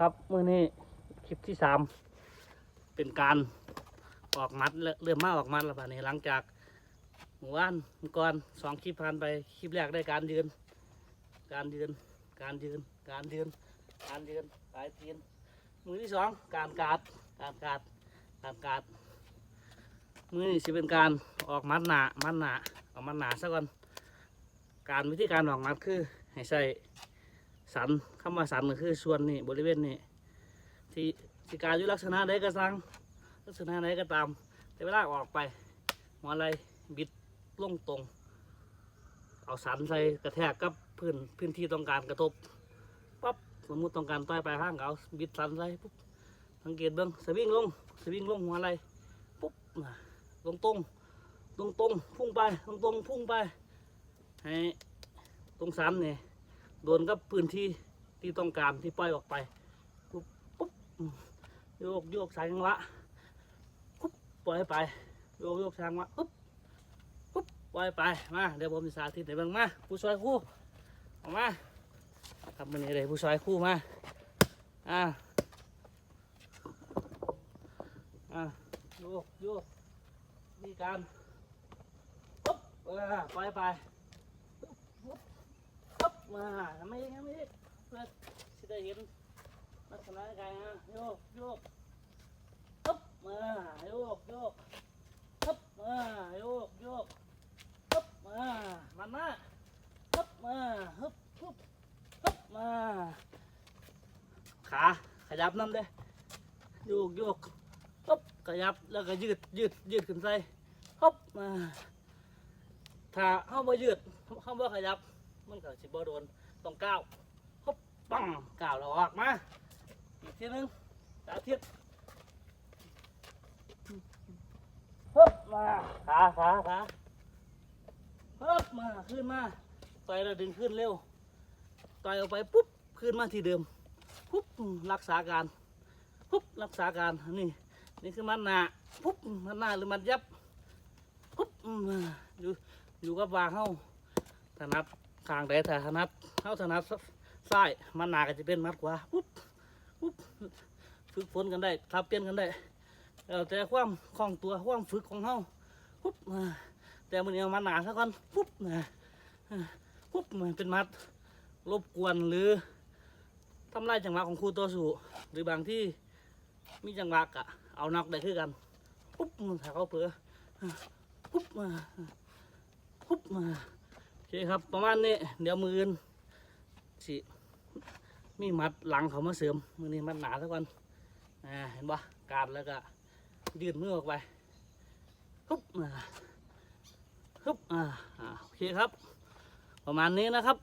ครับมื้อนี้คลิปที่สามเป็นการออกมัดเริ่มมาออกมัดแล้วป่ะนี่หลังจากหมู่บ้านเมื่อก่อนสองคลิปผ่านไปคลิปแรกได้การยืน การยืน การยืน การยืน การยืนสายตีนมือที่สองการกาดการกาดการกาดมือนี้สิเป็นการออกมัดหนามัดหนาออกมัดหนาซะก่อนการวิธีการออกมัดคือให้ใส่ สันคำว่าสันก็คือส่วนนี่บริเวณนี่ที่ที่การอยู่ลักษณะใดก็สังลักษณะใดก็ตาม แต่เวลาออกไปหัวไหลบิดลงตรง เอาสันใส่กระแทกกับพื้นพื้นที่ต้องการกระทบปั๊บสมมุติต้องการต้อยไปลายข้างเอาบิดสันใส่ปุ๊บสังเกตเบื้องสวิงลงสวิงลงหัวไหลปุ๊บนะตรงตรงตรงตรงพุ่งไปตรงตรงพุ่งไปให้ตรงสันนี่ โดนกับพื้นที่ที่ต้องการที่ปล่อยออกไปปุ๊บปุ๊บโยกโยกสายงหวะปุ๊บปล่อยไปโยกโยกสายงหวะปุ๊บปุ๊บปล่อยไปมาเดี๋ยวผมจะสาธิตให้เบิ่งมาผู้ช่วยครู่ออกมาทำมันนี้เลยผู้ช่วยครู่มาอ่าอ่าโยกโยกนี่การปุ๊บเออปล่อยไป ปุ๊บมาทำไมทำไมเพื่อจะได้เห็นลักษณะการฮะโยกโยกปุ๊บมาโยกโยกปุ๊บมาโยกโยกปุ๊บมามันมาปุ๊บมาฮึบปุ๊บปุ๊บมา ขาขยับน้ำเด้โยกโยกปุ๊บขยับแล้วก็ยืดยืดยืดขึ้นใส่ปุ๊บมาถ้าเข้ามายืดเข้ามาขยับ มันก็สิบ่โดนต้องก้าวฮบปังก้าวแล้วออกมาอีกทีนึงสาธิตฮึบมาขาขาขาฮึบมาขึ้นมาต่อยแล้วดึงขึ้นเร็วต่อยออกไปปุ๊บขึ้นมาที่เดิมปุ๊บรักษาการปุ๊บรักษาการนี่นี่คือมันหนาปุ๊บมันหนาหรือมันยับปุ๊บอยู่อยู่กับวางเฮาถนัด ข้างใดถ้าถนัดเขาถนัดซ้ายมันหนาก็จะเป็นมัดขวาปุ๊บปุ๊บฝึกฝนกันได้ทับเปลี่ยนกันได้แล้วแต่ความคล่องตัวความฝึกของเขาปุ๊บอ่าแต่มันเอามันหนาซะก่อนปุ๊บนะปุ๊บมันเป็นมัดรบกวนหรือทำลายจังหวะของครูตัวสู่หรือบางที่มีจังหวะกะเอานักได้คือกันปุ๊บถ้าเขาเผืออ่าปุ๊บมาปุ๊บมาโอ เคครับประมาณนี้เดี๋ยวมืออื่นสิมีมัดหลังเขามาเสริมมือนี้มัดหนาซะก่อนอ่าเห็นปะการแล้วก็ยืดมือออกไปฮึบอ่าฮึบอ่าอ่าโอเคครับ ประมาณนี้นะครับ